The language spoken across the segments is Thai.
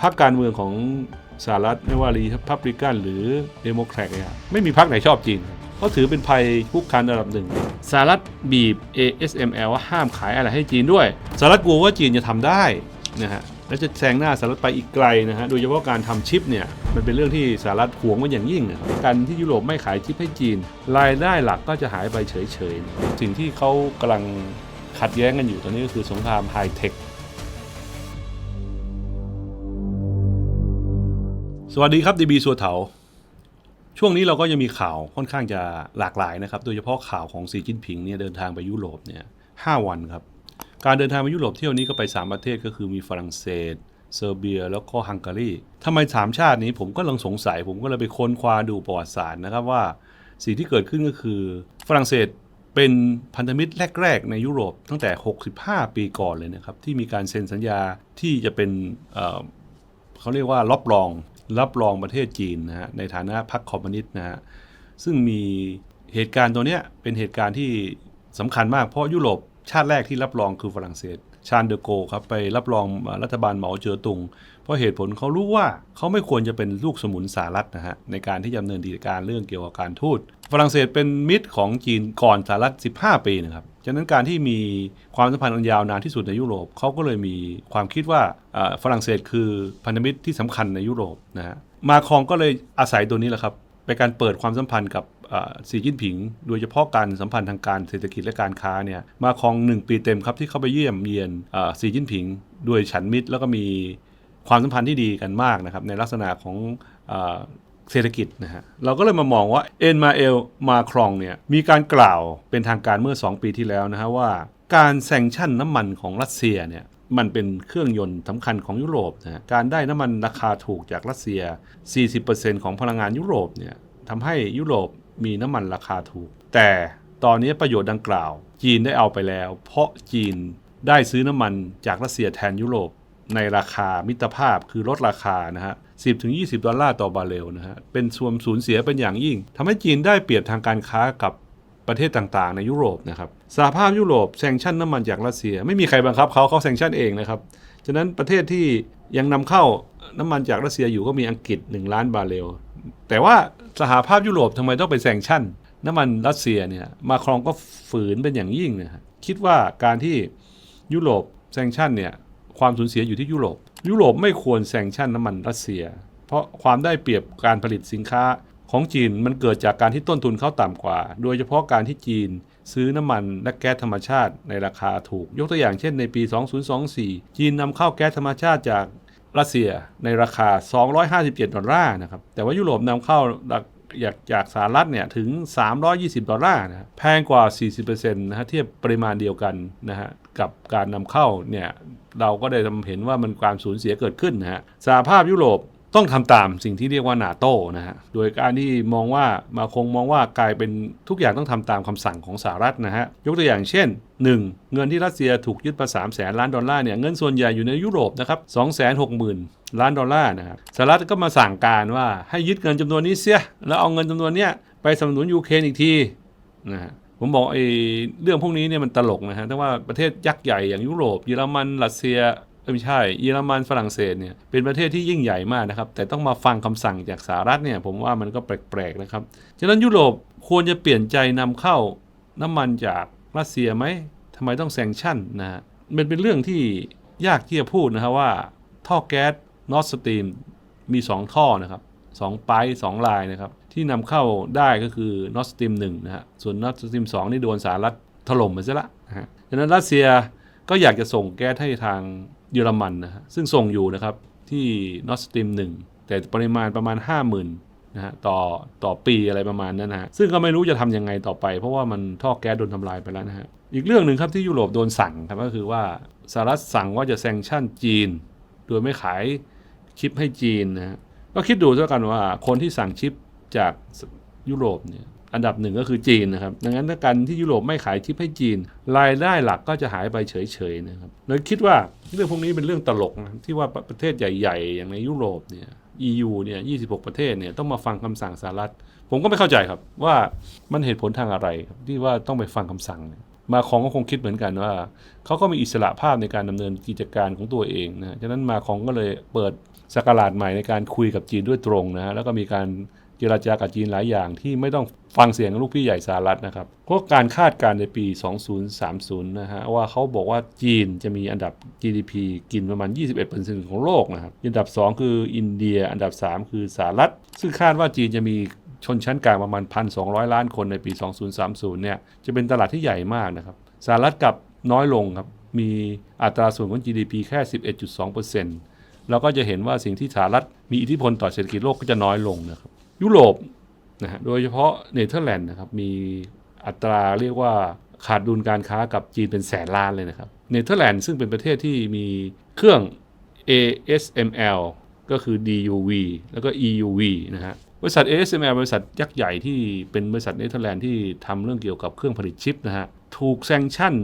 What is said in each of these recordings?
พรรคการเมืองของสหรัฐไม่ว่ารีพับลิกันหรือเดโมแครตเนี่ยไม่มีพรรคไหนชอบจีนครับเขาถือเป็นภัยคุกคานระดับหนึ่งสหรัฐบีบ ASML ว่าห้ามขายอะไรให้จีนด้วยสหรัฐกลัวว่าจีนจะทำได้นะฮะและจะแซงหน้าสหรัฐไปอีกไกลนะฮะโดยเฉพาะการทำชิปเนี่ยมันเป็นเรื่องที่สหรัฐหวงมันอย่างยิ่งนะครับการที่ยุโรปไม่ขายชิปให้จีน รายได้หลักก็จะหายไปเฉยๆสิ่งที่เขากำลังขัดแย้งกันอยู่ตอนนี้ก็คือสงครามไฮเทค สวัสดีครับดีบีสัวเถา ช่วงนี้เราก็ยังมีข่าวค่อนข้างจะหลากหลายนะครับ โดยเฉพาะข่าวของสีจิ้นผิงเนี่ยเดินทางไปยุโรปเนี่ยห้าวันครับ การเดินทางไปยุโรปเที่ยวนี้ก็ไป3ประเทศก็คือมีฝรั่งเศส เซอร์เบีย แล้วก็ฮังการีทำไมสามชาตินี้ผมก็ลังสงสัย ผมก็เลยไปค้นคว้าดูประวัติศาสตร์นะครับว่าสิ่งที่เกิดขึ้นก็คือฝรั่งเศสเป็นพันธมิตรแรก ๆ ในยุโรปตั้งแต่ 65 ปีก่อนเลยนะครับที่มีการเซ็นสัญญาที่จะเป็นเอ่อเขาเรียกว่ารับรอง รับรองประเทศจีนนะฮะในฐานะพรรคคอมมิวนิสต์นะฮะซึ่งมีเหตุการณ์ตัวเนี้ยเป็นเหตุการณ์ที่สำคัญมากเพราะยุโรปชาติแรกที่รับรองคือฝรั่งเศส ชาญเดอโกครับไปรับรองรัฐบาลเหมาเจ๋อตุง เพราะเหตุผลเขารู้ว่าเขาไม่ควรจะเป็นลูกสมุนสหรัฐนะฮะในการที่ดำเนินกิการเรื่องเกี่ยวกับการทูตฝรั่งเศสเป็นมิตรของจีนก่อนสหรัฐ 15 ปีนะครับฉะนั้นการที่มีความสัมพันธ์อันยาวนานที่สุดในยุโรปเขาก็เลยมีความคิดว่าฝรั่งเศสคือพันธมิตรที่สำคัญในยุโรปนะฮะมาครองก็เลยอาศัยตัวนี้แหละครับเป็นการเปิดความสัมพันธ์กับสีจิ้นผิง โดยเฉพาะการสัมพันธ์ทางการเศรษฐกิจและการค้าเนี่ยมาครองหนึ่งปีเต็มครับที่เข้าไปเยี่ยมเยียนสีจิ้นผิง ด้วยฉันมิตรแล้วก็มี ความสัมพันธ์ที่ดีกันมากนะครับในลักษณะของเอ่อเศรษฐกิจนะฮะเราก็เลยมามองว่าเอ็นมาเอลมาครองเนี่ยมีการกล่าวเป็นทางการเมื่อ 2 ปีที่แล้วนะฮะว่าการแซงชั่นน้ำมันของรัสเซียเนี่ยมันเป็นเครื่องยนต์สำคัญของยุโรปนะฮะการได้น้ำมันราคาถูกจากรัสเซีย 40%ของพลังงานยุโรปเนี่ยทำให้ยุโรปมีน้ำมันราคาถูก แต่ตอนนี้ประโยชน์ดังกล่าว จีนได้เอาไปแล้ว เพราะจีนได้ซื้อน้ำมันจากรัสเซียแทนยุโรป ในราคามิตรภาพคือลดราคานะฮะ10ถึง 20 ดอลลาร์ต่อบาร์เรลนะฮะ เป็นส่วนสูญเสียเป็นอย่างยิ่งทำให้จีนได้เปรียบทางการค้ากับประเทศต่างๆ ในยุโรปนะครับ สหภาพยุโรปแซงชั่นน้ำมันจากรัสเซีย ไม่มีใครบังคับเขาเขาแซงชั่นเองนะครับ ฉะนั้นประเทศที่ยังนำเข้าน้ำมันจากรัสเซียอยู่ก็มีอังกฤษ 1 ล้านบาร์เรล แต่ว่าสหภาพยุโรปทำไมต้องไปแซงชั่น น้ำมันรัสเซียเนี่ยมาครองก็ฝืนเป็นอย่างยิ่งนะฮะคิดว่าการที่ยุโรปแซงชั่นเนี่ย ความสูญเสียอยู่ที่ยุโรป ยุโรปไม่ควรแซงชั่นน้ำมันรัสเซีย เพราะความได้เปรียบการผลิตสินค้าของจีนมันเกิดจากการที่ต้นทุนเขาต่ำกว่า โดยเฉพาะการที่จีนซื้อน้ำมันและแก๊สธรรมชาติในราคาถูก ยกตัวอย่างเช่นในปี 2024 จีนนำเข้าแก๊สธรรมชาติจากรัสเซียในราคา 257 ดอลลาร์นะครับ แต่ว่ายุโรปนำเข้าจากจากสหรัฐเนี่ยถึง 320 ดอลลาร์นะแพงกว่า 40%นะฮะเทียบปริมาณเดียวกันนะฮะ กับการนำเข้าเนี่ยเราก็ได้เห็นว่ามันความสูญเสียเกิดขึ้นนะฮะสหภาพยุโรปต้องทำตามสิ่งที่เรียกว่านาโต้นะฮะ โดยการที่มองว่ามาคงมองว่ากลายเป็นทุกอย่างต้องทำตามคำสั่งของสหรัฐนะฮะ ยกตัวอย่างเช่น 1. เงินที่รัสเซียถูกยึดไป3แสนล้านดอลลาร์เนี่ย เงินส่วนใหญ่อยู่ในยุโรปนะครับ2 6 0 0 0 0 ล้านดอลลาร์นะครับ สหรัฐก็มาสั่งการว่าให้ยึดเงินจำนวนนี้เสีย แล้วเอาเงินจำนวนเนี้ยไปสนับสนุนยูเครนอีกทีนะฮะ ผมบอกไอ้เรื่องพวกนี้เนี่ยมันตลกนะฮะแต่ว่าประเทศยักษ์ใหญ่อย่างยุโรป เยอรมันรัสเซียไม่ใช่เยอรมันฝรั่งเศสเนี่ยเป็นประเทศที่ยิ่งใหญ่มากนะครับ แต่ต้องมาฟังคำสั่งจากสหรัฐเนี่ยผมว่ามันก็แปลกๆนะครับฉะนั้นยุโรปควรจะเปลี่ยนใจนำเข้าน้ำมันจากรัสเซียไหมทำไมต้องแซงชั่นนะฮะมันเป็นเรื่องที่ยากที่จะพูดนะครับว่า ท่อแก๊สนอร์สตรีมมี 2 ท่อนะครับสองไปสองลายนะครับ ที่นำเข้าได้ก็คือนอร์สตรีมหนึ่งนะฮะ ส่วนนอร์สตรีมสองนี่โดนสหรัฐถล่มไปซะละนะฮะฉะนั้นรัสเซียก็อยากจะส่งแก๊สให้ทางเยอรมันนะฮะ ซึ่งส่งอยู่นะครับที่นอร์สตรีมหนึ่งแต่ปริมาณประมาณ 50,000นะฮะต่อต่อปีอะไรประมาณนั้นนะฮะซึ่งก็ไม่รู้จะทำยังไงต่อไป เพราะว่ามันท่อแก๊สโดนทำลายไปแล้วนะฮะอีกเรื่องหนึ่งครับที่ยุโรปโดนสั่งครับก็คือว่าสหรัฐสั่งว่าจะแซงชั่นจีน โดยไม่ขายชิปให้จีนนะฮะก็คิดดูแล้วกันว่าคนที่สั่งชิป จากยุโรปเนี่ยอันดับหนึ่งก็คือจีนนะครับ ดังนั้นถ้าการที่ยุโรปไม่ขายชิปให้จีน รายได้หลักก็จะหายไปเฉยๆนะครับเลยคิดว่าเรื่องพวกนี้เป็นเรื่องตลกนะที่ว่าประเทศใหญ่ๆ อย่างในยุโรปเนี่ย EU เนี่ย 26 ประเทศเนี่ยต้องมาฟังคำสั่งสหรัฐ ผมก็ไม่เข้าใจครับว่ามันเหตุผลทางอะไรครับที่ว่าต้องไปฟังคำสั่ง มาคองก็คงคิดเหมือนกันว่าเขาก็มีอิสระภาพในการดำเนินกิจการของตัวเองนะฉะนั้นมาคองก็เลยเปิดสกราชใหม่ในการคุยกับจีนด้วยตรงนะฮะแล้วก็มีการ เจรจากับจีนหลายอย่างที่ไม่ต้องฟังเสียงลูกพี่ใหญ่สหรัฐนะครับเพราะการคาดการณ์ในปี 2030 นะฮะว่าเขาบอกว่าจีนจะมีอันดับ GDP กินประมาณ 21%ของโลกนะครับอันดับ 2 คืออินเดีย อันดับ 3 คือสหรัฐ ซึ่งคาดว่าจีนจะมีชนชั้นกลางประมาณ 1,200 ล้านคนในปี 2030 เนี่ยจะเป็นตลาดที่ใหญ่มากนะครับสหรัฐกับน้อยลงครับมีอัตราส่วนของ GDP แค่ 11.2%เราก็จะเห็นว่าสิ่งที่สหรัฐมีอิทธิพลต่อเศรษฐกิจโลกก็จะน้อยลงนะครับ ยุโรปนะฮะโดยเฉพาะเนเธอร์แลนด์นะครับมีอัตราเรียกว่าขาดดุลการค้ากับจีนเป็นแสนล้านเลยนะครับเนเธอร์แลนด์ซึ่งเป็นประเทศที่มีเครื่อง ASML ก็คือ DUV แล้วก็ EUV นะฮะบริษัท ASML บริษัทยักษ์ใหญ่ที่เป็นบริษัทเนเธอร์แลนด์ที่ทำเรื่องเกี่ยวกับเครื่องผลิตชิปนะฮะถูกแซงชั่น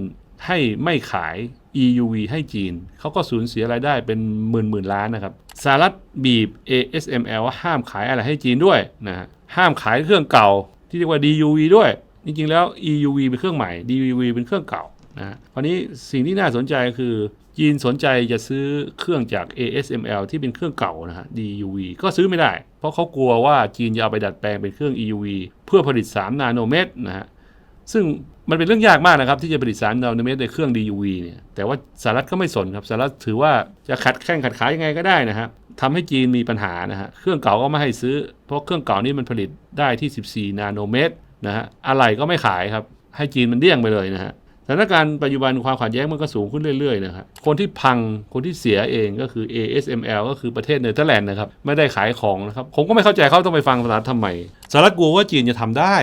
ให้ไม่ขาย EUV ให้จีน เขาก็สูญเสียรายได้เป็นหมื่นหมื่นล้านนะครับสหรัฐบีบ ASML ว่าห้ามขายอะไรให้จีนด้วยนะฮะห้ามขายเครื่องเก่าที่เรียกว่า DUV ด้วย จริงๆแล้ว EUV เป็นเครื่องใหม่ DUV เป็นเครื่องเก่านะฮะคราวนี้สิ่งที่น่าสนใจคือจีนสนใจจะซื้อเครื่องจาก ASML ที่เป็นเครื่องเก่านะฮะ DUV ก็ซื้อไม่ได้ เพราะเขากลัวว่าจีนจะเอาไปดัดแปลงเป็นเครื่อง EUV เพื่อผลิต 3 นาโนเมตรนะฮะ ซึ่งมันเป็นเรื่องยากมากนะครับที่จะผลิตสารนาโนเมตรในเครื่อง DUV เนี่ยแต่ว่าสหรัฐก็ไม่สนครับสหรัฐถือว่าจะขัดแข้งขัดขายังไงก็ได้นะฮะทำให้จีนมีปัญหานะฮะเครื่องเก่าก็ไม่ให้ซื้อ เพราะเครื่องเก่านี่มันผลิตได้ที่ 14 นาโนเมตรนะฮะอะไรก็ไม่ขายครับ ให้จีนมันเลี่ยงไปเลยนะฮะสถานการณ์ปัจจุบันความขัดแย้งมันก็สูงขึ้นเรื่อยๆนะครับคนที่พังคนที่เสียเองก็คือ ASML ก็คือประเทศเนเธอร์แลนด์นะครับไม่ได้ขายของนะครับผมก็ไม่เข้าใจเขาต้องไปฟังสหรัฐทำไมสหรัฐกลัวว่าจีนจะทำได้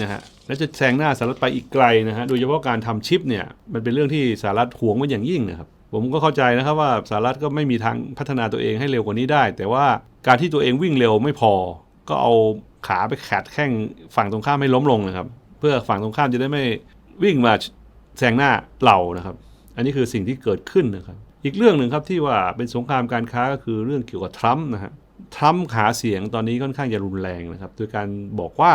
นะฮะและจะแซงหน้าสหรัฐไปอีกไกลนะฮะโดยเฉพาะการทำชิปเนี่ยมันเป็นเรื่องที่สหรัฐหวงมันอย่างยิ่งนะครับผมก็เข้าใจนะครับว่าสหรัฐก็ไม่มีทางพัฒนาตัวเองให้เร็วกว่านี้ได้ แต่ว่าการที่ตัวเองวิ่งเร็วไม่พอ ก็เอาขาไปขัดแข้งฝั่งตรงข้ามให้ล้มลงนะครับ เพื่อฝั่งตรงข้ามจะได้ไม่วิ่งมาแซงหน้าเรานะครับ อันนี้คือสิ่งที่เกิดขึ้นนะครับ อีกเรื่องหนึ่งครับที่ว่าเป็นสงครามการค้าก็คือเรื่องเกี่ยวกับทรัมป์นะฮะทรัมป์หาเสียงตอนนี้ค่อนข้างจะรุนแรงนะครับโดยการบอกว่า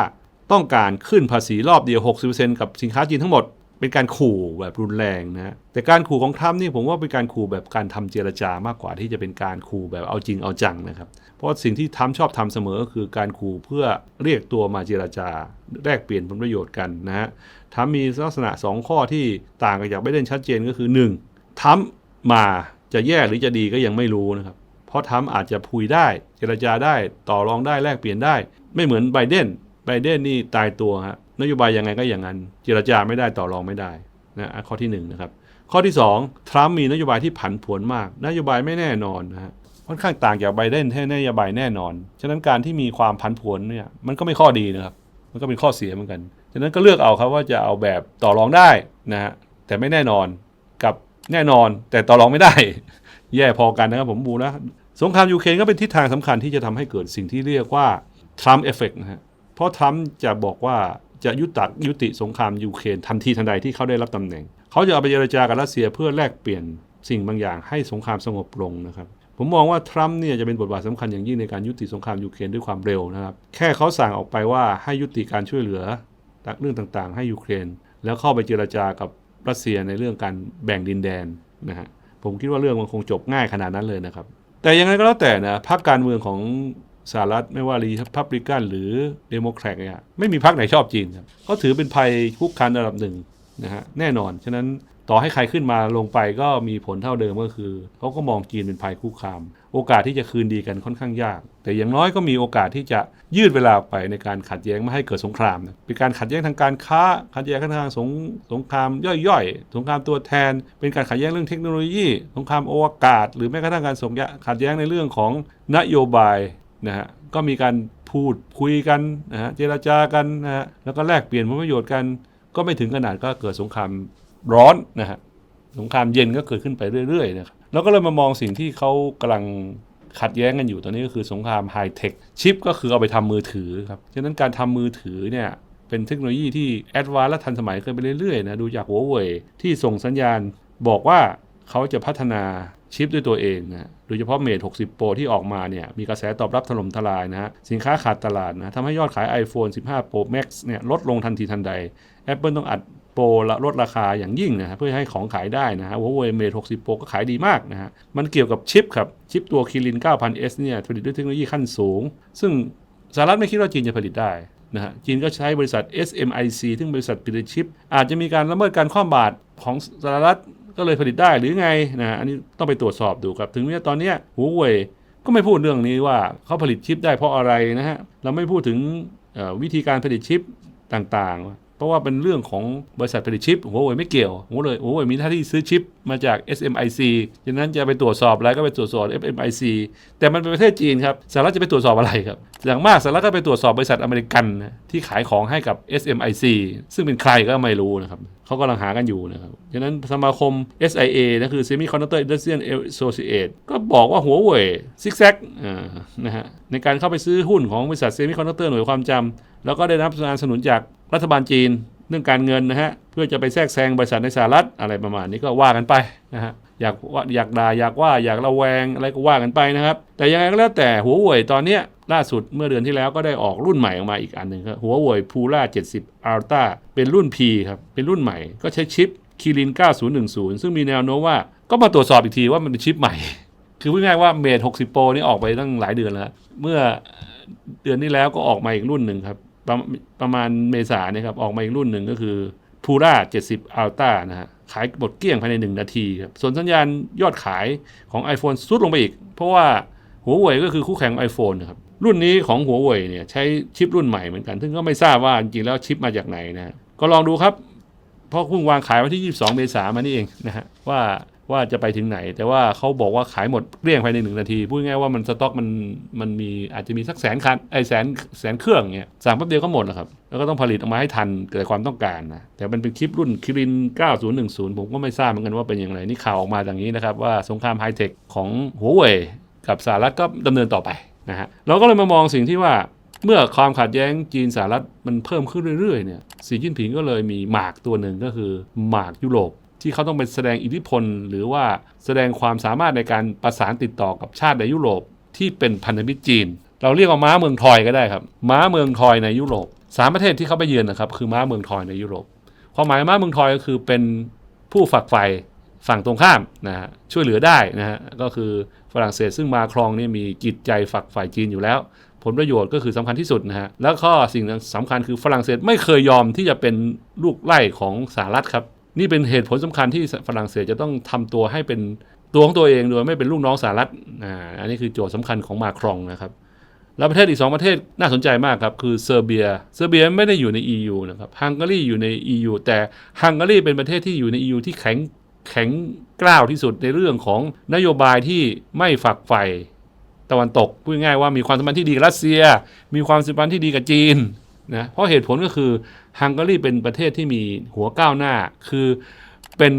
ต้องการขึ้นภาษีรอบเดียว 60%กับสินค้าจีนทั้งหมด เป็นการขู่แบบรุนแรงนะฮะแต่การขู่ของทรัมป์นี่ผมว่าเป็นการขู่แบบการทำเจรจามากกว่าที่จะเป็นการขู่แบบเอาจริงเอาจังนะครับ เพราะสิ่งที่ทรัมป์ชอบทำเสมอก็คือการขู่เพื่อเรียกตัวมาเจรจาแลกเปลี่ยนผลประโยชน์กันนะฮะทรัมป์มีลักษณะ 2 ข้อที่ต่างกันจากไบเดนชัดเจนก็คือ 1. ทรัมป์มาจะแย่หรือจะดีก็ยังไม่รู้นะครับเพราะทรัมป์อาจจะพูดได้ เจรจาได้ต่อรองได้แลกเปลี่ยนได้ ไม่เหมือนไบเดน ไบเดนนี่ตายตัวฮะนโยบายยังไงก็อย่างนั้นเจรจาไม่ได้ต่อรองไม่ได้นะข้อที่1นนะครับข้อที่ 2 ทรัมป์มีนโยบายที่ผันผวนมาก นโยบายไม่แน่นอนนะฮะค่อนข้างต่างจากไบเดนแท้นโยบายแน่นอน ฉะนั้นการที่มีความผันผวนเนี่ยมันก็ไม่ข้อดีนะครับ มันก็เป็นข้อเสียเหมือนกัน ฉะนั้นก็เลือกเอาครับว่าจะเอาแบบต่อรองได้นะฮะแต่ไม่แน่นอนกับแน่นอน แต่ต่อรองไม่ได้ แย่พอกันนะครับผมบูนะสงครามยูเครนก็เป็นทิศทางสำคัญที่จะทำให้เกิดสิ่งที่เรียกว่าทรัมป์เอฟเฟกต์นะฮะ เพราะทรัมป์จะบอกว่าจะยุติยุติสงครามยูเครนทันทีทันใดที่เขาได้รับตำแหน่ง เขาจะเอาไปเจรจากับรัสเซียเพื่อแลกเปลี่ยนสิ่งบางอย่างให้สงครามสงบลงนะครับผมมองว่าทรัมป์เนี่ยจะเป็นบทบาทสำคัญอย่างยิ่งในการยุติสงครามยูเครนด้วยความเร็วนะครับ แค่เขาสั่งออกไปว่าให้ยุติการช่วยเหลือเรื่องต่างๆ ให้ยูเครน แล้วเข้าไปเจรจากับรัสเซียในเรื่องการแบ่งดินแดนนะฮะผมคิดว่าเรื่องมันคงจบง่ายขนาดนั้นเลยนะครับ แต่ยังไงก็แล้วแต่นะพรรคการเมืองของ สหรัฐไม่ว่ารีพับลิกันหรือเดโมแครตเนี่ยไม่มีพรรคไหนชอบจีนครับเขาถือเป็นภัยคุกคานระดับหนึ่งนะฮะแน่นอน ฉะนั้นต่อให้ใครขึ้นมาลงไปก็มีผลเท่าเดิมก็คือเขาก็มองจีนเป็นภัยคุกคาม โอกาสที่จะคืนดีกันค่อนข้างยาก แต่อย่างน้อยก็มีโอกาสที่จะยืดเวลาไปในการขัดแย้งไม่ให้เกิดสงครามนะเป็นการขัดแย้งทางการค้า ขัดแย้งทางสงสงครามย่อยๆ สงครามตัวแทน เป็นการขัดแย้งเรื่องเทคโนโลยี สงครามอวกาศ หรือแม้กระทั่งการสงขัดแย้งในเรื่องของนโยบาย นะฮะก็มีการพูดคุยกันนะฮะเจรจากันนะฮะแล้วก็แลกเปลี่ยนผลประโยชน์กัน ก็ไม่ถึงขนาดก็เกิดสงครามร้อนนะฮะสงครามเย็นก็เกิดขึ้นไปเรื่อยๆนะครับแล้วก็เลยมามองสิ่งที่เขากำลังขัดแย้งกันอยู่ตอนนี้ก็คือสงครามไฮเทคชิปก็คือเอาไปทำมือถือครับฉะนั้นการทำมือถือเนี่ยเป็นเทคโนโลยีที่แอดวานซ์และทันสมัยขึ้นไปเรื่อยๆนะดูจากหัวเว่ยที่ส่งสัญญาณบอกว่าเขาจะพัฒนา ชิปด้วยตัวเองนะโดยเฉพาะเมท60 Pro ที่ออกมาเนี่ยมีกระแสตอบรับถล่มทลายนะฮะสินค้าขาดตลาดนะทำให้ยอดขาย iPhone 15 Pro Max เนี่ยลดลงทันทีทันใด Apple ต้องอัดโปรละลดราคาอย่างยิ่งนะฮะเพื่อให้ของขายได้นะฮะหัวเว่ยเมท60 Pro ก็ขายดีมากนะฮะ มันเกี่ยวกับชิปครับ ชิปตัวคิริน 9000S เนี่ยผลิตด้วยเทคโนโลยีขั้นสูง ซึ่งสหรัฐไม่คิดว่าจีนจะผลิตได้นะฮะจีนก็ใช้บริษัท SMIC ซึ่งบริษัทผลิตชิป อาจจะมีการละเมิดการคว่ำบาตรของสหรัฐ ก็เลยผลิตได้หรือไงนะอันนี้ต้องไปตรวจสอบดูครับถึงแม้ตอนนี้หัวเว่ยก็ไม่พูดเรื่องนี้ว่าเขาผลิตชิปได้เพราะอะไรนะฮะเราไม่พูดถึงวิธีการผลิตชิปต่างๆ เพราะว่าเป็นเรื่องของบริษัทผลิตชิปหัวเว่ยไม่เกี่ยวหัวเลยหัวเว่ยมีหน้าที่ซื้อชิปมาจาก SMIC ฉะนั้นจะไปตรวจสอบอะไรก็ไปตรวจสอบ SMIC แต่มันเป็นประเทศจีนครับสหรัฐจะไปตรวจสอบอะไรครับอย่างมากสหรัฐก็ไปตรวจสอบบริษัทอเมริกันที่ขายของให้กับ SMIC ซึ่งเป็นใครก็ไม่รู้นะครับ เขากำลังหากันอยู่นะครับฉะนั้นสมาคม SIA นะคือ Semiconductor Industrial Associate ก็บอกว่าหัวเว่ยซิกแซกนะฮะในการเข้าไปซื้อหุ้นของบริษัท Semiconductor หน่วยความจำแล้วก็ได้รับการสนับสนุนจากรัฐบาลจีนเรื่องการเงินนะฮะ เพื่อจะไปแทรกแซงบริษัทในสหรัฐอะไรประมาณนี้ก็ว่ากันไปนะฮะ อยากว่าอยากด่าอยากว่าอยากระแวงอะไรก็ว่ากันไปนะครับ แต่ยังไงก็แล้วแต่หัวเว่ยตอนเนี้ยล่าสุดเมื่อเดือนที่แล้วก็ได้ออกรุ่นใหม่ออกมาอีกอันหนึ่งครับหัวเว่ยพูล่า70 Ultra เป็นรุ่น P ครับเป็นรุ่นใหม่ก็ใช้ชิปคีริน9010 ซึ่งมีแนวโน้มว่าก็มาตรวจสอบอีกทีว่ามันเป็นชิปใหม่ คือพูดง่ายว่าเมท60 Pro นี่ออกไปตั้งหลายเดือนแล้ว เมื่อเดือนที่แล้วก็ออกมาอีกรุ่นหนึ่งครับประประมาณเมษาเนี่ยครับออกมาอีกรุ่นหนึ่งก็คือ p u r a 70 Ultra นะฮะ ขายหมดเกลี้ยงภายใน 1 นาทีครับส่วนสัญญาณยอดขายของ iPhone ซุดลงไปอีก เพราะว่าหัวเว่ยก็คือคู่แข่ง iPhone นะครับรุ่นนี้ของหัวเว่ยเนี่ยใช้ชิปรุ่นใหม่เหมือนกัน ซึ่งก็ไม่ทราบว่าจริงๆแล้วชิปมาจากไหนนะฮะก็ลองดูครับ เพราะเพิ่งวางขายวันที่ 22 เมษายนมานี่เองนะฮะว่า ว่าจะไปถึงไหน แต่ว่าเขาบอกว่าขายหมดเกลี้ยงภายในหนึ่งนาที พูดง่ายว่ามันสต็อกมันมันมีอาจจะมีสักแสนคันไอแสนแสนเครื่องเงี้ยสั่งแป๊บเดียวก็หมดแล้วครับ แล้วก็ต้องผลิตออกมาให้ทันเกิดความต้องการนะแต่มันเป็นคลิปรุ่นคิริน 9010 ผมก็ไม่ทราบเหมือนกันว่าเป็นอย่างไรนี่ข่าวออกมาอย่างนี้นะครับว่าสงครามไฮเทคของหัวเว่ยกับสหรัฐก็ดำเนินต่อไปนะฮะเราก็เลยมามองสิ่งที่ว่าเมื่อความขัดแย้งจีนสหรัฐมันเพิ่มขึ้นเรื่อยๆเนี่ยสีจิ้นผิงก็เลยมีหมากตัวหนึ่งก็คือหมากยุโรป ที่เขาต้องไปแสดงอิทธิพล หรือว่าแสดงความสามารถในการประสานติดต่อกับชาติในยุโรปที่เป็นพันธมิตรจีน เราเรียกว่าม้าเมืองทอยก็ได้ครับ ม้าเมืองทอยในยุโรปสามประเทศที่เขาไปเยือนนะครับคือม้าเมืองทอยในยุโรปความหมายม้าเมืองทอยก็คือเป็นผู้ฝักใฝ่ฝั่งตรงข้ามนะฮะช่วยเหลือได้นะฮะก็คือฝรั่งเศสซึ่งมาครองนี่มีจิตใจฝักใฝ่จีนอยู่แล้ว ผลประโยชน์ก็คือสำคัญที่สุดนะฮะแล้วก็สิ่งสำคัญคือฝรั่งเศสไม่เคยยอมที่จะเป็นลูกไล่ของสหรัฐครับ นี่เป็นเหตุผลสำคัญที่ฝรั่งเศสจะต้องทำตัวให้เป็นตัวของตัวเองโดยไม่เป็นลูกน้องสหรัฐอ่าอันนี้คือโจทย์สำคัญของมาครองนะครับ แล้วประเทศอีก 2 ประเทศน่าสนใจมากครับ คือเซอร์เบีย เซอร์เบียไม่ได้อยู่ใน EU นะครับฮังการีอยู่ใน EU แต่ฮังการีเป็นประเทศที่อยู่ใน EU ที่แข็งแข็งกล้าวที่สุดในเรื่องของนโยบายที่ไม่ฝักใฝ่ตะวันตกพูดง่ายว่ามีความสัมพันธ์ที่ดีกับรัสเซีย มีความสัมพันธ์ที่ดีกับจีน นะเพราะเหตุผลก็คือฮังการีเป็นประเทศที่มีหัวก้าวหน้า คือเป็น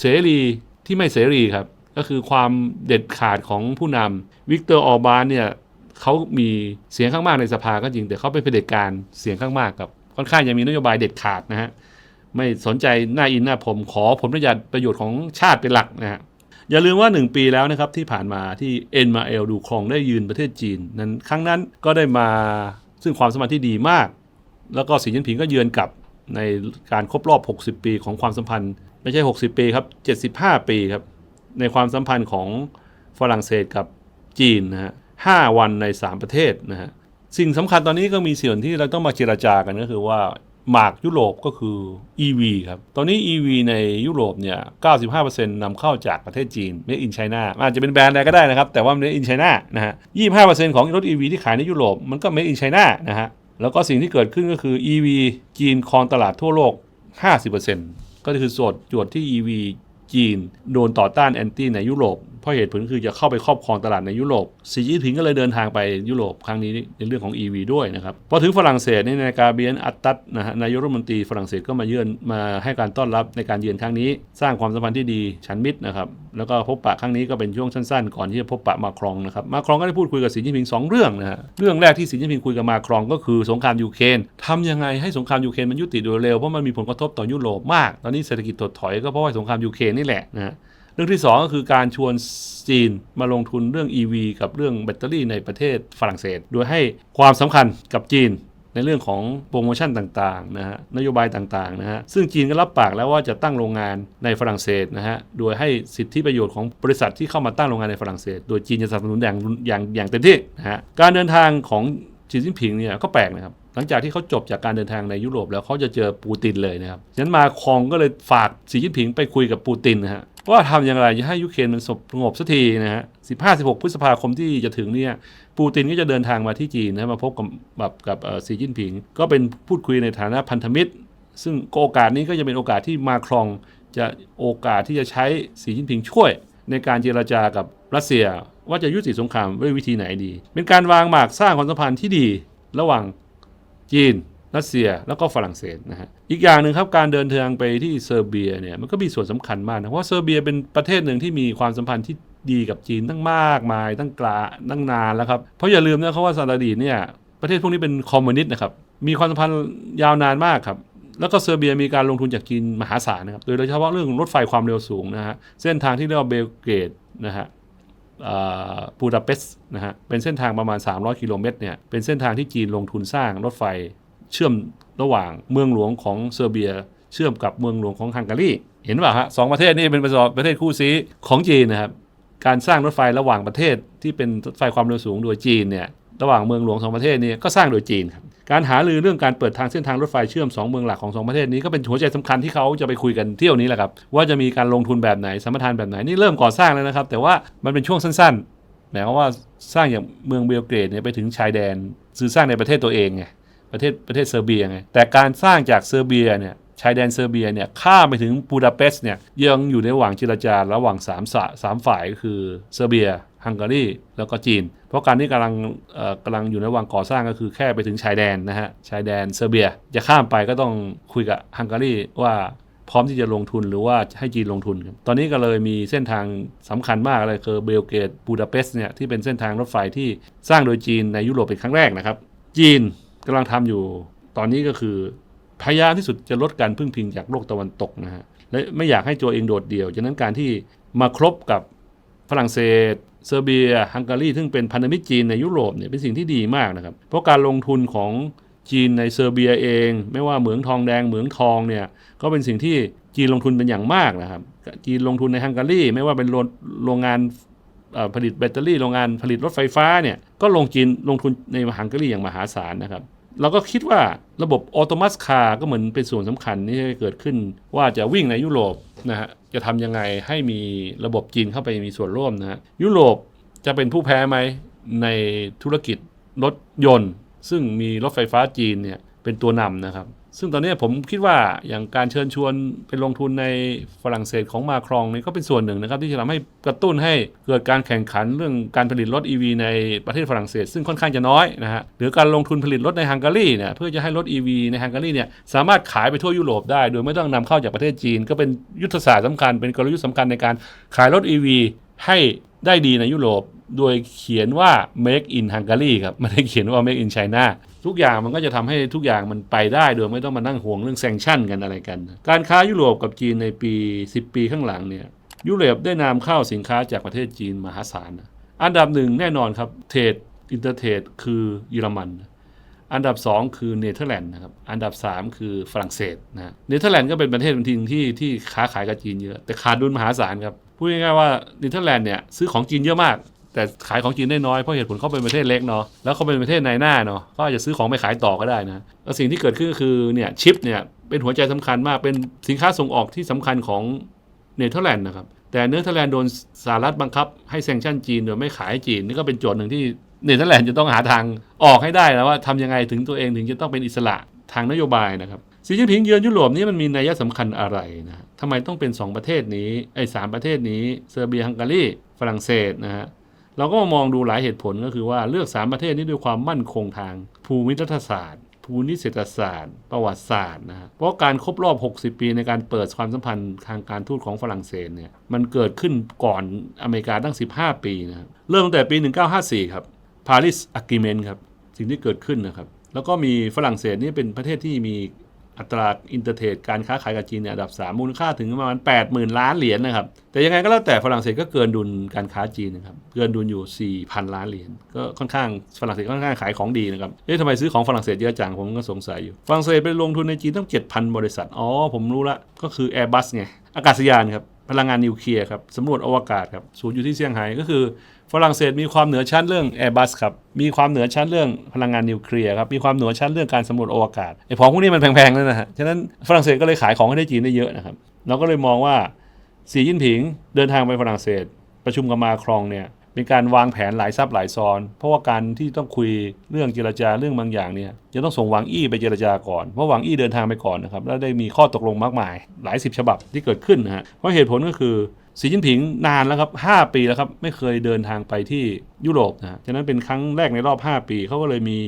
เสรีที่ไม่เสรีครับ ก็คือความเด็ดขาดของผู้นำวิกเตอร์ออบานเนี่ยเขามีเสียงข้างมากในสภาก็จริง แต่เขาเป็นเผด็จการเสียงข้างมากกับค่อนข้างยังมีนโยบายเด็ดขาดนะฮะไม่สนใจหน้าอินหน้าผมขอผลประโยชน์ประโยชน์ของชาติเป็นหลักนะฮะอย่าลืมว่า 1 ปีแล้วนะครับที่ผ่านมาที่เอ็นมาเอลดูครองได้ยืนประเทศจีนนั้นครั้งนั้นก็ได้มา ซึ่งความสัมพันธ์ที่ดีมาก แล้วก็สีจิ้นผิงก็เยือนกลับในการครบรอบ 60 ปีของความสัมพันธ์ ไม่ใช่ 60 ปีครับ 75 ปีครับ ในความสัมพันธ์ของฝรั่งเศสกับจีนนะฮะ5วันใน 3 ประเทศนะฮะสิ่งสำคัญตอนนี้ก็มีส่วนที่เราต้องมาเจรจากันก็คือว่า หมากยุโรปก็คือ EV ครับ ตอนนี้ EV ในยุโรปเนี่ย 95%นำเข้าจากประเทศจีน Made in China อาจจะเป็นแบรนด์อะไรก็ได้นะครับ แต่ว่า Made in China นะฮะ 25%ของรถ EV ที่ขายในยุโรปมันก็ Made in China นะฮะ แล้วก็สิ่งที่เกิดขึ้นก็คือ EV จีนครองตลาดทั่วโลก 50%ก็คือโจทย์โจทย์ที่ EV จีน โดนต่อต้านแอนตี้ในยุโรป ราะเหตุผลคือจะเข้าไปครอบครองตลาดในยุโรปสีจิ้นผิงก็เลยเดินทางไปยุโรปครั้งนี้ในเรื่องของ EV ด้วยนะครับพอถึงฝรั่งเศสนี่ในกาเบียนอัตตัสนะฮะนายกรัฐมนตรีฝรั่งเศสก็มาเยือนมาให้การต้อนรับในการเยือนครั้งนี้ สร้างความสัมพันธ์ที่ดีฉันมิตรนะครับแล้วก็พบปะครั้งนี้ก็เป็นช่วงสั้นๆ ก่อนที่จะพบปะมาครองนะครับมาครองก็ได้พูดคุยกับสีจิ้นผิงสองเรื่องนะฮะเรื่องแรกที่สีจิ้นผิงคุยกับมาครองก็คือสงครามยูเครนทำยังไงให้สงครามยูเครนมันยุติโดยเร็วเพราะมันมีผลกระทบต่อยุโรปมาก ตอนนี้เศรษฐกิจถดถอยก็เพราะว่าสงครามยูเครนนี่แหละนะฮะ เรื่องที่ 2 ก็คือการชวนจีนมาลงทุนเรื่อง EV กับเรื่องแบตเตอรี่ในประเทศฝรั่งเศส โดยให้ความสำคัญกับจีนในเรื่องของโปรโมชั่นต่างๆนะฮะนโยบายต่างๆนะฮะซึ่งจีนก็รับปากแล้วว่าจะตั้งโรงงานในฝรั่งเศสนะฮะโดยให้สิทธิประโยชน์ของบริษัทที่เข้ามาตั้งโรงงานในฝรั่งเศส โดยจีนจะสนับสนุนอย่างอย่างอย่างเต็มที่นะฮะการเดินทางของจีนจิ้นผิงเนี่ยก็แปลกนะครับ หลังจากที่เขาจบจากการเดินทางในยุโรปแล้วเขาจะเจอปูตินเลยนะครับฉะนั้นมาคองก็เลยฝากสีจิ้นผิงไปคุยกับปูตินนะฮะว่าทำอย่างไรจะให้ยูเครนมันสงบสักทีนะฮะ 15 16 พฤษภาคมที่จะถึงเนี่ย ปูตินก็จะเดินทางมาที่จีนนะมาพบกับแบบกับสีจิ้นผิง ก็เป็นพูดคุยในฐานะพันธมิตร ซึ่งโอกาสนี้ก็จะเป็นโอกาสที่มาครองจะโอกาสที่จะใช้สีจิ้นผิงช่วย ในการเจรจากับรัสเซีย ว่าจะยุติสงครามด้วยวิธีไหนดี เป็นการวางหมากสร้างความสัมพันธ์ที่ดี ระหว่าง จีน รัสเซียแล้วก็ฝรั่งเศสนะฮะอีกอย่างหนึ่งครับการเดินทางไปที่เซอร์เบียเนี่ยมันก็มีส่วนสำคัญมากนะเพราะเซอร์เบียเป็นประเทศหนึ่งที่มีความสัมพันธ์ที่ดีกับจีนตั้งมากมายตั้งกลาตั้งนานแล้วครับเพราะอย่าลืมนะครับว่าซาอุดีเนี่ยประเทศพวกนี้เป็นคอมมิวนิสต์นะครับมีความสัมพันธ์ยาวนานมากครับแล้วก็เซอร์เบียมีการลงทุนจากจีนมหาศาลนะครับ โดยเฉพาะเรื่องรถไฟความเร็วสูงนะฮะ เส้นทางที่เรียกว่าเบลเกรดนะฮะ บูดาเปสต์นะฮะเป็นเส้นทางประมาณ 300 กิโลเมตรเนี่ยเป็นเส้นทางที่จีนลงทุนสร้างรถไฟเชื่อมระหว่างเมืองหลวงของเซอร์เบีย เชื่อมกับเมืองหลวงของฮังการีเห็นป่ะฮะสองประเทศนี้เป็นประเทศคู่ซีของจีนนะครับการสร้างรถไฟระหว่างประเทศที่เป็นรถไฟความเร็วสูงโดยจีนเนี่ยระหว่างเมืองหลวงสองประเทศนี้ก็สร้างโดยจีนครับ การหารือเรื่องการเปิดทางเส้นทางรถไฟเชื่อมสองเมืองหลักของสองประเทศนี้ก็เป็นหัวใจสำคัญที่เขาจะไปคุยกันเที่ยวนี้แหละครับ ว่าจะมีการลงทุนแบบไหนสัมปทานแบบไหนนี่เริ่มก่อสร้างแล้วนะครับ แต่ว่ามันเป็นช่วงสั้นๆหมายความว่าสร้างอย่างเมืองเบลเกรดเนี่ยไปถึงชายแดนซื้อสร้างในประเทศตัวเองไงประเทศประเทศเซอร์เบียไงแต่การสร้างจากเซอร์เบียเนี่ยชายแดนเซอร์เบียเนี่ยข้ามไปถึงบูดาเปสต์เนี่ยยังอยู่ในระหว่างเจรจาระหว่างสามสาสามฝ่ายก็คือเซอร์เบีย ฮังการีแล้วก็จีน เพราะการที่กำลังเอ่อกำลังอยู่ในระหว่างก่อสร้างก็คือแค่ไปถึงชายแดนนะฮะชายแดนเซอร์เบียจะข้ามไปก็ต้องคุยกับฮังการีว่าพร้อมที่จะลงทุนหรือว่าให้จีนลงทุน ตอนนี้ก็เลยมีเส้นทางสำคัญมากเลยคือเบลเกตบูดาเปสต์เนี่ยที่เป็นเส้นทางรถไฟที่สร้างโดยจีนในยุโรปเป็นครั้งแรกนะครับ จีนกำลังทำอยู่ ตอนนี้ก็คือพยายามที่สุดจะลดการพึ่งพิงจากโลกตะวันตกนะฮะและไม่อยากให้ตัวเองโดดเดี่ยวฉะนั้นการที่มาครบกับฝรั่งเศส เซอร์เบียฮังการีซึ่งเป็นพันธมิตรจีนในยุโรปเนี่ยเป็นสิ่งที่ดีมากนะครับ เพราะการลงทุนของจีนในเซอร์เบียเอง ไม่ว่าเหมืองทองแดงเหมืองทองเนี่ยก็เป็นสิ่งที่จีนลงทุนเป็นอย่างมากนะครับ จีนลงทุนในฮังการีไม่ว่าเป็นโรงโรงงานผลิตแบตเตอรี่โรงงานผลิตรถไฟฟ้าเนี่ยก็ลงจีนลงทุนในฮังการีอย่างมหาศาลนะครับเราก็คิดว่าระบบออโตมัสคาร์ก็เหมือนเป็นส่วนสำคัญที่เกิดขึ้นว่าจะวิ่งในยุโรปนะฮะ จะทำยังไงให้มีระบบจีนเข้าไปมีส่วนร่วมนะฮะยุโรปจะเป็นผู้แพ้ไหมในธุรกิจรถยนต์ ซึ่งมีรถไฟฟ้าจีนเนี่ย เป็นตัวนำนะครับ ซึ่งตอนนี้ผมคิดว่าอย่างการเชิญชวนไปลงทุนในฝรั่งเศสของมาครองนี่ก็เป็นส่วนหนึ่งนะครับ ที่จะทำให้กระตุ้นให้เกิดการแข่งขันเรื่องการผลิตรถ EV ในประเทศฝรั่งเศส ซึ่งค่อนข้างจะน้อยนะฮะหรือการลงทุนผลิตรถในฮังการีเนี่ยเพื่อจะให้รถ EV ในฮังการีเนี่ยสามารถขายไปทั่วยุโรปได้ โดยไม่ต้องนำเข้าจากประเทศจีน ก็เป็นยุทธศาสตร์สำคัญเป็นกลยุทธ์สำคัญในการขายรถ EV ให้ได้ดีในยุโรป โดยเขียนว่า make in Hungary ครับไม่ได้เขียนว่า make in China ทุกอย่างมันก็จะทำให้ทุกอย่างมันไปได้โดยไม่ต้องมานั่งห่วงเรื่องแซงชั่นกันอะไรกัน การค้ายุโรปกับจีนในปี 10 ปีข้างหลังเนี่ยยุโรปได้นำเข้าสินค้าจากประเทศจีนมหาศาลนะอันดับหนึ่งแน่นอนครับเทรดอินเตอร์เทรดคือเยอรมัน อันดับ 2 คือเนเธอร์แลนด์นะครับอันดับ 3 คือฝรั่งเศสนะเนเธอร์แลนด์ก็เป็นประเทศที่ที่ที่ค้าขายกับจีนเยอะแต่ขาดดุลมหาศาลครับพูดง่ายๆว่าเนเธอร์แลนด์เนี่ยซื้อของจีนเยอะมาก แต่ขายของจีนได้น้อยเพราะเหตุผลเขาเป็นประเทศเล็กเนาะแล้วเขาเป็นประเทศในหน้าเนาะก็อาจจะซื้อของไปขายต่อก็ได้นะแล้วสิ่งที่เกิดขึ้นก็คือเนี่ยชิปเนี่ยเป็นหัวใจสำคัญมากเป็นสินค้าส่งออกที่สำคัญของเนเธอร์แลนด์นะครับแต่เนเธอร์แลนด์โดนสหรัฐบังคับให้แซงชั่นจีนโดยไม่ขายจีนนี่ก็เป็นโจทย์หนึ่งที่เนเธอร์แลนด์จะต้องหาทางออกให้ได้นะว่าทำยังไงถึงตัวเองถึงจะต้องเป็นอิสระทางนโยบายนะครับสีจิ้นผิงเยือนยุโรปนี่มันมีนัยสำคัญอะไรนะทำไมต้องเป็น 2 ประเทศนี้ไอ้สามประเทศนี้เซอร์เบียฮังการีฝรั่งเศสนะฮะ เราก็มามองดูหลายเหตุผลก็คือว่าเลือก 3 ประเทศนี้ด้วยความมั่นคงทาง ภูมิรัฐศาสตร์ ภูมิเศรษฐศาสตร์ ประวัติศาสตร์นะฮะเพราะการครบรอบ 60 ปีในการเปิดความสัมพันธ์ทางการทูตของฝรั่งเศสเนี่ยมันเกิดขึ้นก่อนอเมริกาตั้ง 15 ปีนะรเริ่มตั้งแต่ปี 1954 ครับ Paris Agreement ครับสิ่งที่เกิดขึ้นนะครับแล้วก็มีฝรั่งเศสนี่เป็นประเทศที่มี อัตราอินเตอร์เทรดการค้าขายกับจีนเนี่ยอันดับ 3 มูลค่าถึงประมาณ 80,000 ล้านเหรียญนะครับ แต่ยังไงก็แล้วแต่ฝรั่งเศสก็เกินดุลการค้าจีนนะครับ เกินดุลอยู่ 4,000 ล้านเหรียญ ก็ค่อนข้างฝรั่งเศสค่อนข้างขายของดีนะครับ เอ๊ะทำไมซื้อของฝรั่งเศสเยอะจัง ผมก็สงสัยอยู่ ฝรั่งเศสไปลงทุนในจีนต้อง 7,000 บริษัท อ๋อ ผมรู้ละ ก็คือ Airbus ไง อากาศยานครับ พลังงานนิวเคลียร์ครับ สำรวจอวกาศครับ ศูนย์อยู่ที่เซี่ยงไฮ้ก็คือ ฝรั่งเศสมีความเหนือชั้นเรื่อง Airbus ครับ มีความเหนือชั้นเรื่องพลังงานนิวเคลียร์ครับ มีความเหนือชั้นเรื่องการสำรวจอวกาศไอ้ของพวกนี้มันแพงๆเลยนะฮะ ฉะนั้นฝรั่งเศสก็เลยขายของให้ได้จีนได้เยอะนะครับ เราก็เลยมองว่าสีจิ้นผิงเดินทางไปฝรั่งเศส ประชุมกับมาครองเนี่ยเป็นการวางแผนหลายซับหลายซ้อน เพราะว่าการที่ต้องคุยเรื่องเจรจาเรื่องบางอย่างเนี่ยจะต้องส่งหวังอี้ไปเจรจาก่อน เพราะหวังอี้เดินทางไปก่อนนะครับ แล้วได้มีข้อตกลงมากมาย หลายสิบฉบับที่เกิดขึ้นนะฮะ เพราะเหตุผลก็คือ สีจิ้นผิงนานแล้วครับ 5 ปีแล้วครับ ไม่เคยเดินทางไปที่ยุโรปนะฉะนั้นเป็นครั้งแรกในรอบ 5 ปี เขาก็เลยมี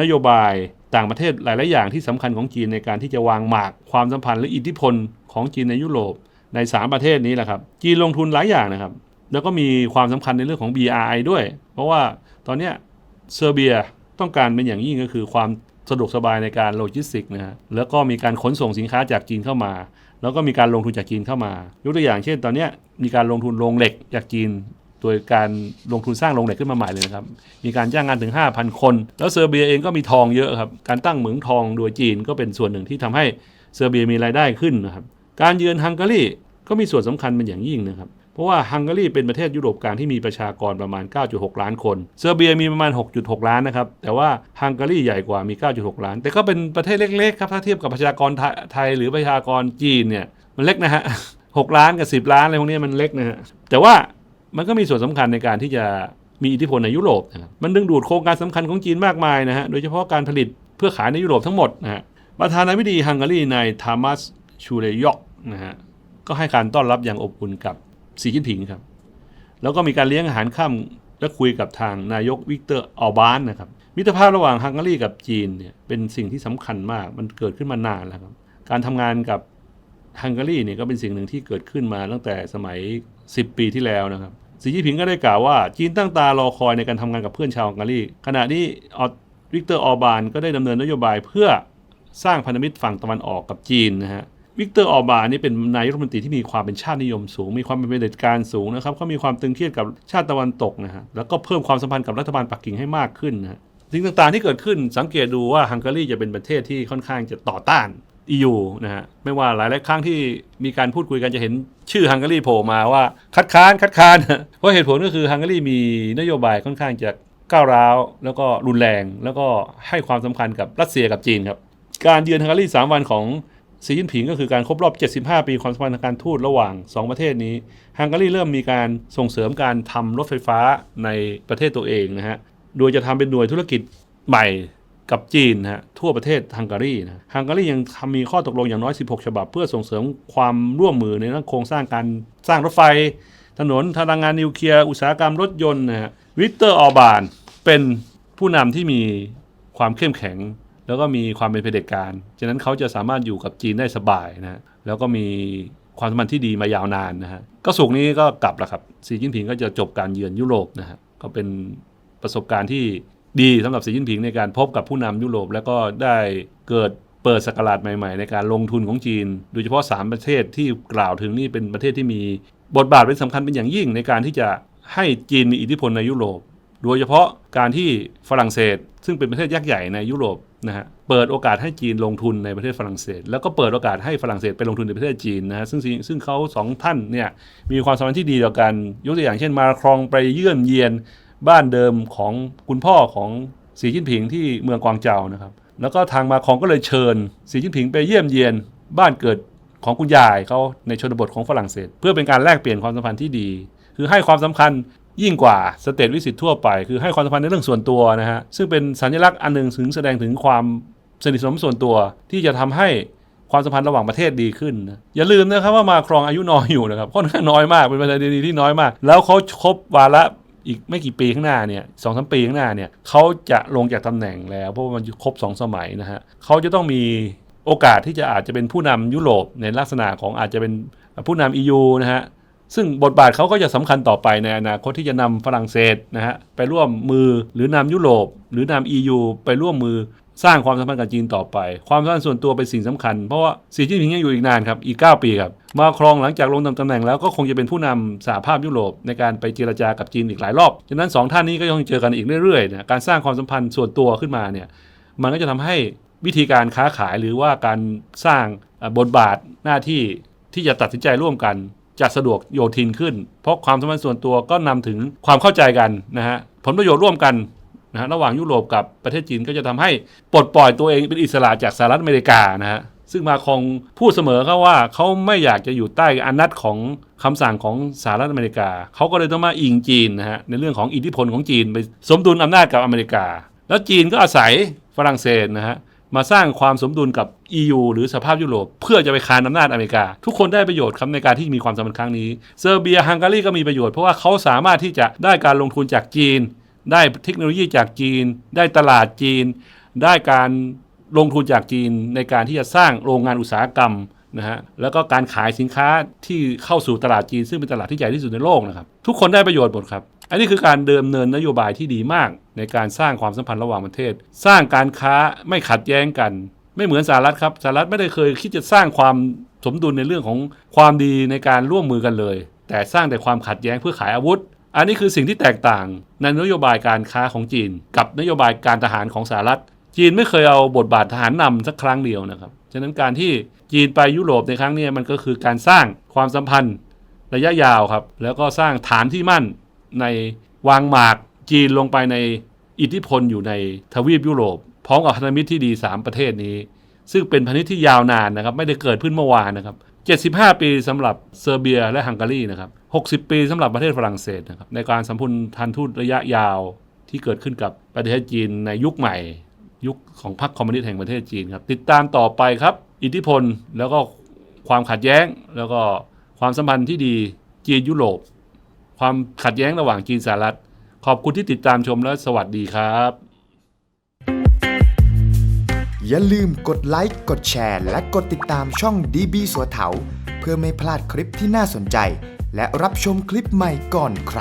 นโยบายต่างประเทศหลาย ๆ อย่างที่สำคัญของจีนในการที่จะวางหมากความสัมพันธ์และอิทธิพลของจีนในยุโรปใน 3 ประเทศนี้แหละครับ จีนลงทุนหลายอย่างนะครับ แล้วก็มีความสำคัญในเรื่องของ BRI ด้วย เพราะว่าตอนนี้เซอร์เบียต้องการเป็นอย่างยิ่งก็คือความสะดวกสบายในการโลจิสติกส์นะฮะแล้วก็มีการขนส่งสินค้าจากจีนเข้ามา แล้วก็มีการลงทุนจากจีนเข้ามายกตัวอย่างเช่น ตอนนี้มีการลงทุนโรงเหล็กจากจีนโดยการลงทุนสร้างโรงเหล็กขึ้นมาใหม่เลยนะครับ มีการจ้างงานถึง 5,000 คน แล้วเซอร์เบียเองก็มีทองเยอะครับ การตั้งเหมืองทองโดยจีนก็เป็นส่วนหนึ่งที่ทำให้เซอร์เบียมีรายได้ขึ้นนะครับ การเยือนฮังการีก็มีส่วนสำคัญเป็นอย่างยิ่งนะครับ เพราะว่าฮังการีเป็นประเทศยุโรปกลางที่มีประชากรประมาณ 9.6 ล้านคน เซอร์เบียมีประมาณ 6.6 ล้านนะครับ แต่ว่าฮังการีใหญ่กว่ามี 9.6 ล้าน แต่ก็เป็นประเทศเล็กๆครับ ถ้าเทียบกับประชากรไทยไทยหรือประชากรจีนเนี่ยมันเล็กนะฮะ 6 ล้านกับ 10 ล้านอะไรพวกนี้มันเล็กนะฮะ แต่ว่ามันก็มีส่วนสำคัญในการที่จะมีอิทธิพลในยุโรปนะครับ มันดึงดูดโครงการสำคัญของจีนมากมายนะฮะ โดยเฉพาะการผลิตเพื่อขายในยุโรปทั้งหมดนะฮะ ประธานาธิบดีฮังการีนายทามัสชูเรยอกนะฮะ ก็ให้การต้อนรับอย่างอบอุ่นกับ สีจิ้นผิงครับ แล้วก็มีการเลี้ยงอาหารค่ำและคุยกับทางนายกวิกเตอร์อัลบานนะครับ มิตรภาพระหว่างฮังการีกับจีนเนี่ยเป็นสิ่งที่สำคัญมาก มันเกิดขึ้นมานานแล้วครับ การทำงานกับฮังการีเนี่ยก็เป็นสิ่งหนึ่งที่เกิดขึ้นมาตั้งแต่สมัย 10 ปีที่แล้วนะครับสีจิ้นผิงก็ได้กล่าวว่าจีนตั้งตารอคอยในการทำงานกับเพื่อนชาวฮังการีขณะนี้วิกเตอร์ออบานก็ได้ดำเนินนโยบายเพื่อสร้างพันธมิตรฝั่งตะวันออกกับจีนนะฮะ วิกเตอร์ออบานนี่เป็นนายรัฐมนตรีที่มีความเป็นชาตินิยมสูง มีความเป็นเผด็จการสูงนะครับเขามีความตึงเครียดกับชาติตะวันตกนะฮะแล้วก็เพิ่มความสัมพันธ์กับรัฐบาลปักกิ่งให้มากขึ้นนะสิ่งต่างๆที่เกิดขึ้นสังเกตดูว่าฮังการีจะเป็นประเทศที่ค่อนข้างจะต่อต้าน EU นะฮะไม่ว่าหลายๆครั้งที่มีการพูดคุยกันจะเห็นชื่อฮังการีโผล่มาว่าคัดค้านคัดค้านเพราะเหตุผลก็คือฮังการีมีนโยบายค่อนข้างจะก้าวร้าว แล้วก็รุนแรง แล้วก็ให้ความสำคัญกับรัสเซียกับจีนครับการเยือนฮังการี3วันของ สีจิ้นผิงก็คือการครบรอบ 75 ปีความสัมพันธ์ทางการทูตระหว่าง 2 ประเทศนี้ฮังการีเริ่มมีการส่งเสริมการทำรถไฟฟ้าในประเทศตัวเองนะฮะโดยจะทำเป็นหน่วยธุรกิจใหม่กับจีนนะฮะทั่วประเทศฮังการีนะฮังการียังทำมีข้อตกลงอย่างน้อย 16 ฉบับ เพื่อส่งเสริมความร่วมมือในเรื่องโครงสร้างการสร้างรถไฟ ถนนพลังงานนิวเคลียร์อุตสาหกรรมรถยนต์นะฮะวิกเตอร์ออบานเป็นผู้นำที่มีความเข้มแข็ง แล้วก็มีความเป็นเผด็จการ ฉะนั้นเขาจะสามารถอยู่กับจีนได้สบายนะฮะแล้วก็มีความสัมพันธ์ที่ดีมายาวนานนะฮะ ก็สุกนี้ก็กลับล้วครับ สีจิ้นผิงก็จะจบการเยือนยุโรปนะฮะ ก็เป็นประสบการณ์ที่ดีสำหรับสีจิ้นผิงในการพบกับผู้นำยุโรป แล้วก็ได้เกิดเปิดสกราชใหม่ๆ ในการลงทุนของจีน โดยเฉพาะ 3 ประเทศที่กล่าวถึงนี่เป็นประเทศที่มีบทบาทเป็นสำคัญเป็นอย่างยิ่งในการที่จะให้จีนมีอิทธิพลในยุโรป โดยเฉพาะการที่ฝรั่งเศส ซึ่งเป็นประเทศยักษ์ใหญ่ในยุโรป นะฮะเปิดโอกาสให้จีนลงทุนในประเทศฝรั่งเศส แล้วก็เปิดโอกาสให้ฝรั่งเศสไปลงทุนในประเทศจีนนะฮะซึ่งซึ่งเขาสองท่านเนี่ยมีความสัมพันธ์ที่ดีต่อกันยกตัวอย่างเช่นมาครองไปเยื่อนเยียนบ้านเดิมของคุณพ่อของสีจิ้นผิงที่เมืองกวางเจานะครับแล้วก็ทางมาครองก็เลยเชิญสีจิ้นผิงไปเยี่ยมเยียนบ้านเกิดของคุณยายเขาในชนบทของฝรั่งเศส เพื่อเป็นการแลกเปลี่ยนความสัมพันธ์ที่ดี คือให้ความสำคัญ ยิ่งกว่าสเตทวิสิตทั่วไป คือให้ความสำคัญในเรื่องส่วนตัวนะฮะ ซึ่งเป็นสัญลักษณ์อันหนึ่งถึงแสดงถึงความสนิทสนมส่วนตัวที่จะทำให้ความสัมพันธ์ระหว่างประเทศดีขึ้นนะอย่าลืมนะครับว่ามาครองอายุน้อยอยู่นะครับค่อนข้างน้อยมากเป็นประธานาธิบดีที่น้อยมาก แล้วเขาครบวาระอีกไม่กี่ปีข้างหน้าเนี่ยสองสามปีข้างหน้าเนี่ยเขาจะลงจากตำแหน่งแล้ว เพราะว่ามันครบสองสมัยนะฮะเขาจะต้องมีโอกาสที่จะอาจจะเป็นผู้นำยุโรปในลักษณะของอาจจะเป็นผู้นำ EU นะฮะ ซึ่งบทบาทเขาก็จะสำคัญต่อไปในอนาคตที่จะนำฝรั่งเศสนะฮะไปร่วมมือหรือนำยุโรป หรือนำ EU ไปร่วมมือสร้างความสัมพันธ์กับจีนต่อไป ความสัมพันธ์ส่วนตัวเป็นสิ่งสำคัญ เพราะว่าสีจิ้นผิงยังอยู่อีกนานครับ อีก 9 ปีครับ มาครองหลังจากลงตำแหน่งแล้วก็คงจะเป็นผู้นำสหภาพยุโรปในการไปเจรจากับจีนอีกหลายรอบ ฉะนั้นสองท่านนี้ก็ยังเจอกันอีกเรื่อยๆนะการสร้างความสัมพันธ์ส่วนตัวขึ้นมาเนี่ย มันก็จะทำให้วิธีการค้าขายหรือว่าการสร้างบทบาทหน้าที่ที่จะตัดสินใจร่วมกัน จะสะดวกโยทินขึ้น เพราะความสัมพันธ์ส่วนตัวก็นำถึงความเข้าใจกันนะฮะผลประโยชน์ร่วมกันนะฮะระหว่างยุโรปกับประเทศจีนก็จะทำให้ปลดปล่อยตัวเองเป็นอิสระจากสหรัฐอเมริกานะฮะซึ่งมาคงพูดเสมอเขาว่าเขาไม่อยากจะอยู่ใต้อำนาจของคำสั่งของสหรัฐอเมริกา เขาก็เลยต้องมาอิงจีนนะฮะในเรื่องของอิทธิพลของจีนไปสมดุลอำนาจกับอเมริกา แล้วจีนก็อาศัยฝรั่งเศสนะฮะ มาสร้างความสมดุลกับ EU หรือสภาพยุโรปเพื่อจะไปคานอำนาจอเมริกา ทุกคนได้ประโยชน์ครับในการที่มีความสัมพันธ์ครั้งนี้เซอร์เบียฮังการีก็มีประโยชน์เพราะว่าเขาสามารถที่จะได้การลงทุนจากจีน ได้เทคโนโลยีจากจีน ได้ตลาดจีน ได้การลงทุนจากจีนในการที่จะสร้างโรงงานอุตสาหกรรมนะฮะแล้วก็การขายสินค้าที่เข้าสู่ตลาดจีน ซึ่งเป็นตลาดที่ใหญ่ที่สุดในโลกนะครับทุกคนได้ประโยชน์หมดครับ อันนี้คือการเดิมเนินนโยบายที่ดีมาก ในการสร้างความสัมพันธ์ระหว่างประเทศ สร้างการค้าไม่ขัดแย้งกัน ไม่เหมือนสหรัฐครับสหรัฐไม่ได้เคยคิดจะสร้างความสมดุลในเรื่องของความดีในการร่วมมือกันเลย แต่สร้างแต่ความขัดแย้งเพื่อขายอาวุธ อันนี้คือสิ่งที่แตกต่างในนโยบายการค้าของจีน กับนโยบายการทหารของสหรัฐ จีนไม่เคยเอาบทบาททหารนำสักครั้งเดียวนะครับฉะนั้นการที่จีนไปยุโรปในครั้งนี้มันก็คือการสร้างความสัมพันธ์ระยะยาวครับแล้วก็สร้างฐานที่มั่น ในวางหมากจีนลงไปในอิทธิพลอยู่ในทวีปยุโรป พร้อมกับพันธมิตรที่ดี 3 ประเทศนี้ ซึ่งเป็นพันธมิตรที่ยาวนานนะครับ ไม่ได้เกิดขึ้นเมื่อวานนะครับ75 ปีสำหรับเซอร์เบียและฮังการีนะครับ60 ปีสำหรับประเทศฝรั่งเศสนะครับในการสัมพันธ์ทันทูตระยะยาวที่เกิดขึ้นกับประเทศจีนในยุคใหม่ ยุคของพรรคคอมมิวนิสต์แห่งประเทศจีนครับติดตามต่อไปครับ อิทธิพลแล้วก็ความขัดแย้ง แล้วก็ความสัมพันธ์ที่ดีจีนยุโรป ความขัดแย้งระหว่างจีนสหรัฐ ขอบคุณที่ติดตามชมและสวัสดีครับ อย่าลืมกดไลค์ กดแชร์ และกดติดตามช่อง DB สัวเถา เพื่อไม่พลาดคลิปที่น่าสนใจ และรับชมคลิปใหม่ก่อนใคร